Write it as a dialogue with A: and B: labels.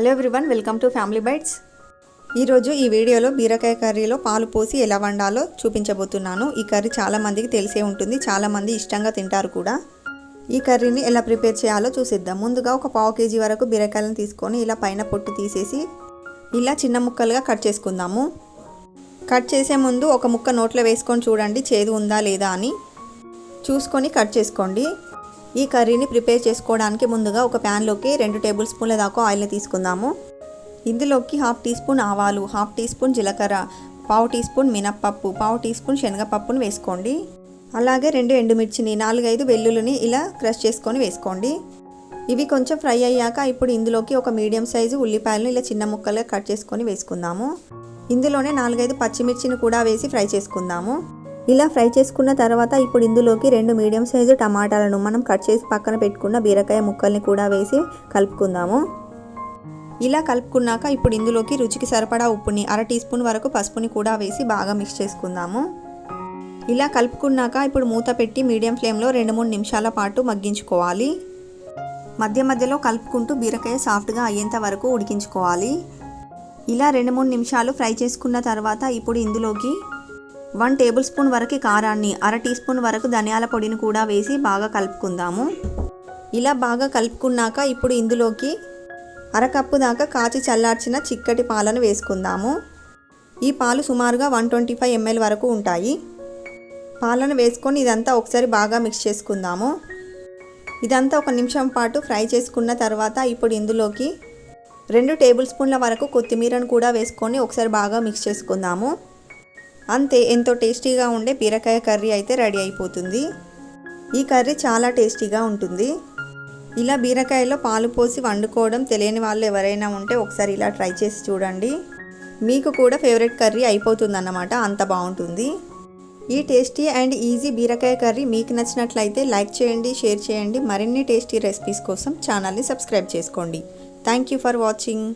A: Hello everyone welcome to family bytes ఈరోజు ఈ వీడియోలో బీరకాయ కర్రీలో పాలు పోసి ఎలా వండాలో చూపించబోతున్నాను. ఈ కర్రీ చాలామందికి తెలిసే ఉంటుంది చాలామంది ఇష్టంగా తింటారు కూడా. ఈ కర్రీని ఎలా ప్రిపేర్ చేయాలో చూసిద్దాం. ముందుగా ఒక పావు కేజీ వరకు బీరకాయలను తీసుకొని ఇలా పైన పొట్టు తీసేసి ఇలా చిన్న ముక్కలుగా కట్ చేసుకుందాము. కట్ చేసే ముందు ఒక ముక్క నోట్లో వేసుకొని చూడండి చేదు ఉందా లేదా అని. చూసుకొని కట్ చేసుకోండి. ఈ కర్రీని ప్రిపేర్ చేసుకోవడానికి ముందుగా ఒక ప్యాన్లోకి రెండు టేబుల్ స్పూన్ల దాకా ఆయిల్ని తీసుకుందాము. ఇందులోకి హాఫ్ టీ స్పూన్ ఆవాలు హాఫ్ టీ స్పూన్ జీలకర్ర పావు టీ స్పూన్ మినప్పప్పు పావు టీ స్పూన్ శనగపప్పును వేసుకోండి. అలాగే రెండు ఎండుమిర్చిని నాలుగైదు వెల్లుల్లిని ఇలా క్రష్ చేసుకొని వేసుకోండి. ఇవి కొంచెం ఫ్రై అయ్యాక ఇప్పుడు ఇందులోకి ఒక మీడియం సైజు ఉల్లిపాయలను ఇలా చిన్న ముక్కలుగా కట్ చేసుకొని వేసుకుందాము. ఇందులోనే నాలుగైదు పచ్చిమిర్చిని కూడా వేసి ఫ్రై చేసుకుందాము. ఇలా ఫ్రై చేసుకున్న తర్వాత ఇప్పుడు ఇందులోకి రెండు మీడియం సైజు టమాటాలను మనం కట్ చేసి పక్కన పెట్టుకున్న బీరకాయ ముక్కల్ని కూడా వేసి కలుపుకుందాము. ఇలా కలుపుకున్నాక ఇప్పుడు ఇందులోకి రుచికి సరిపడా ఉప్పుని అర టీ స్పూన్ వరకు పసుపుని కూడా వేసి బాగా మిక్స్ చేసుకుందాము. ఇలా కలుపుకున్నాక ఇప్పుడు మూత పెట్టి మీడియం ఫ్లేమ్లో రెండు మూడు నిమిషాల పాటు మగ్గించుకోవాలి. మధ్య మధ్యలో కలుపుకుంటూ బీరకాయ సాఫ్ట్గా అయ్యేంత వరకు ఉడికించుకోవాలి. ఇలా రెండు మూడు నిమిషాలు ఫ్రై చేసుకున్న తర్వాత ఇప్పుడు ఇందులోకి వన్ టేబుల్ స్పూన్ వరకు కారాన్ని అర టీ స్పూన్ వరకు ధనియాల పొడిని కూడా వేసి బాగా కలుపుకుందాము. ఇలా బాగా కలుపుకున్నాక ఇప్పుడు ఇందులోకి అరకప్పు దాకా కాచి చల్లార్చిన చిక్కటి పాలను వేసుకుందాము. ఈ పాలు సుమారుగా వన్ ట్వంటీ ఫైవ్ ఎంఎల్ వరకు ఉంటాయి. పాలను వేసుకొని ఇదంతా ఒకసారి బాగా మిక్స్ చేసుకుందాము. ఇదంతా ఒక నిమిషం పాటు ఫ్రై చేసుకున్న తర్వాత ఇప్పుడు ఇందులోకి రెండు టేబుల్ స్పూన్ల వరకు కొత్తిమీరను కూడా వేసుకొని ఒకసారి బాగా మిక్స్ చేసుకుందాము. అంతే ఎంతో టేస్టీగా ఉండే బీరకాయ కర్రీ అయితే రెడీ అయిపోతుంది. ఈ కర్రీ చాలా టేస్టీగా ఉంటుంది. ఇలా బీరకాయలో పాలు పోసి వండుకోవడం తెలియని వాళ్ళు ఎవరైనా ఉంటే ఒకసారి ఇలా ట్రై చేసి చూడండి. మీకు కూడా ఫేవరెట్ కర్రీ అయిపోతుందన్నమాట అంత బాగుంటుంది. ఈ టేస్టీ అండ్ ఈజీ బీరకాయ కర్రీ మీకు నచ్చినట్లయితే లైక్ చేయండి షేర్ చేయండి. మరిన్ని టేస్టీ రెసిపీస్ కోసం ఛానల్ని సబ్స్క్రైబ్ చేసుకోండి. Thank you for watching.